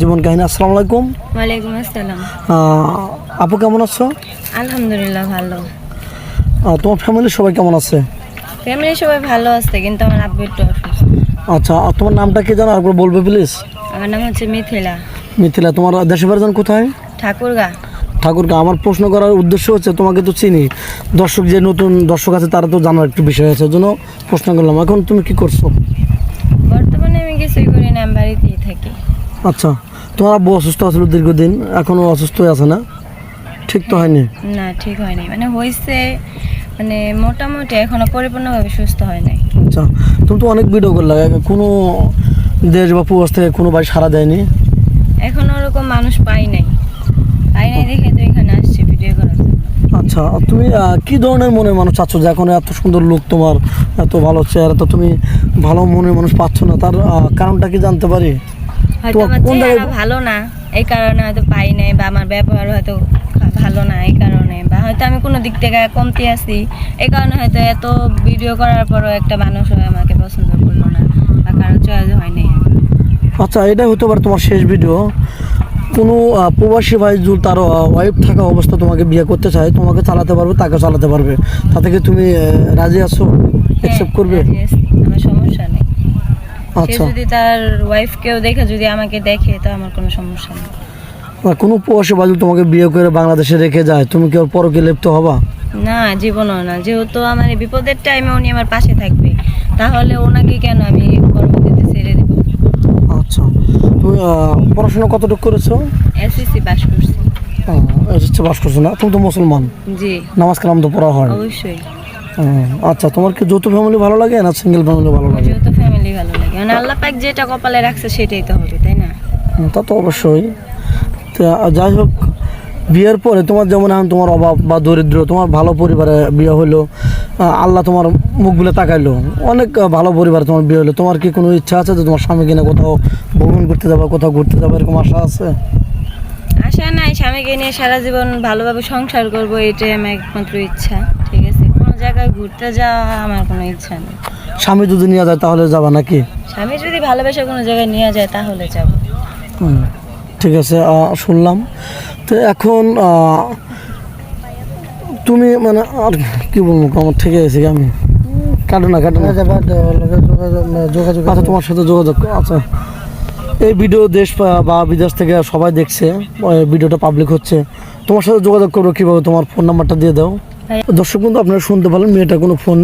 জীবন কাহিনী আসসালামু আলাইকুম। ওয়ালাইকুম আসসালাম। আপু কেমন আছো? আলহামদুলিল্লাহ ভালো। তোমার ফ্যামিলির সবাই কেমন আছে? ফ্যামিলি সবাই ভালো আছে কিন্তু আমার আব্বু একটু অসুস্থ। আচ্ছা আর তোমার নামটা কি জানো একবার বলবে প্লিজ আমার নাম হচ্ছে মিথিলা। মিথিলা তোমার দেশের বাড়ি যান কোথায়? ঠাকুরগা। ঠাকুরকে আমার প্রশ্ন করার উদ্দেশ্য হচ্ছে তোমাকে তো চিনি। দর্শক যে নতুন দর্শক আছে তারা তো জানার একটু বিষয় আছে জন্য প্রশ্ন করলাম এখন তুমি কি করছ? বর্তমানে আমি কিছুই করি না আমি বাড়িতেই থাকি। আচ্ছা। তোমার আব্বু অসুস্থ আছিল দীর্ঘদিন এখনও অসুস্থ আছে না? ঠিক তো হয়নি? না ঠিক হয়নি। মানে হয়েছে মানে মোটামুটি এখনও পরিপূর্ণভাবে সুস্থ হয় নাই। আচ্ছা তুমি তো অনেক ভিডিও করলে কোনো দেশ বা প্রবাস থেকে কোনো বাড়ি সারা দেয়নি? এখনও ওরকম মানুষ পাই নাই। পাই নাই দেখে তো এখানে আসছি ভিডিও করার জন্য। আচ্ছা তুমি কি ধরনের মনের মানুষ চাচ্ছ যে এখন এত সুন্দর লোক তোমার এত ভালো চেহারা তো তুমি ভালো মনের মানুষ পাচ্ছ না তার কারণটা কি জানতে পারি? হয়তো আমার চেহারা ভালো না এই কারণে হয়তো পাই নাই বা আমার ব্যবহার হয়তো ভালো না এই কারণে। বা হয়তো আমি কোনো দিক থেকে কমতি আছি এই কারণে হয়তো এত ভিডিও করার পরও একটা মানুষ আমাকে পছন্দ করল না বা কারও চয়েস হয়নি। আচ্ছা এটাই হতে পারে তোমার শেষ ভিডিও কোনো প্রবাসী ভাই যদি তার ওয়াইফ থাকা অবস্থা তোমাকে বিয়ে করতে চায় তোমাকে চালাতে পারবে তাকে চালাতে পারবে। তা কি তুমি রাজি আছো? অ্যাকসেপ্ট করবে? আমার সমস্যা নেই। আচ্ছা। যদি তার ওয়াইফকেও দেখে যদি আমাকে দেখে তো আমার কোনো সমস্যা নেই। কোনো যদি তোমাকে বিয়ে করে বাংলাদেশে রেখে যায় তুমি কি ওর পরকে লিপ্ত হবা? না জীবনও না। যেহেতু আমার এই বিপদের টাইমে উনি আমার পাশে থাকবে তাহলে ওনাকে কেন আমি পরবর্তীতে ছেড়ে দেবো? আচ্ছা। তুমি আহ, পড়াশোনা কতটুকু করেছ? এসএসসি পাস করছি। হচ্ছে বাস করছ না? তুমি তো মুসলমান। জি। নামাজ কালাম তো পড়া হয়। অবশ্যই। আচ্ছা তোমার কি যৌথ ফ্যামিলি ভালো লাগে না সিঙ্গেল ফ্যামিলি ভালো লাগে? যেহেতু ফ্যামিলি ভালো লাগে। মানে আল্লাহ পাক যেটা কপালে রাখছে সেটাই তো হবে তাই না? তা তো অবশ্যই। তা যাই হোক বিয়ের পরে তোমার যেমন এখন তোমার অভাব বা দরিদ্র তোমার ভালো পরিবারে বিয়ে হলো আল্লাহ তোমার মুখগুলো তাকাইলো। অনেক ভালো পরিবারে তোমার বিয়ে হলো। তোমার কি কোনো ইচ্ছা আছে যে তোমার স্বামী কিনা কোথাও ভ্রমণ করতে যাবে কোথাও ঘুরতে যাবে এরকম আশা আছে? আশা নাই স্বামীকে নিয়ে সারা জীবন ভালোভাবে সংসার করব এটাই আমার একমাত্র ইচ্ছা ঠিক আছে? জায়গায় ঘুরতে যাওয়া আমার কোনো ইচ্ছা নেই। স্বামী যদি নিয়ে যায় তাহলে যাবা নাকি? স্বামী যদি ভালোবেসে কোনো জায়গায় নিয়ে যায় তাহলে যাব। ঠিক আছে শুনলাম। তো এখন তুমি মানে আর কি বলব আমার থেকে গেছি আমি? কাটো না কাটো না। যোগাযোগ আচ্ছা তোমার সাথে যোগাযোগ আচ্ছা এই ভিডিও দেশ বা- বিদেশ থেকে সবাই দেখছে ভিডিওটা পাবলিক হচ্ছে। তোমার সাথে যোগাযোগ করব কীভাবে? তোমার ফোন নাম্বারটা দিয়ে দাও। দর্শক বন্ধু আপনারা শুনতে পারলেন মেয়েটা কোনো ফোন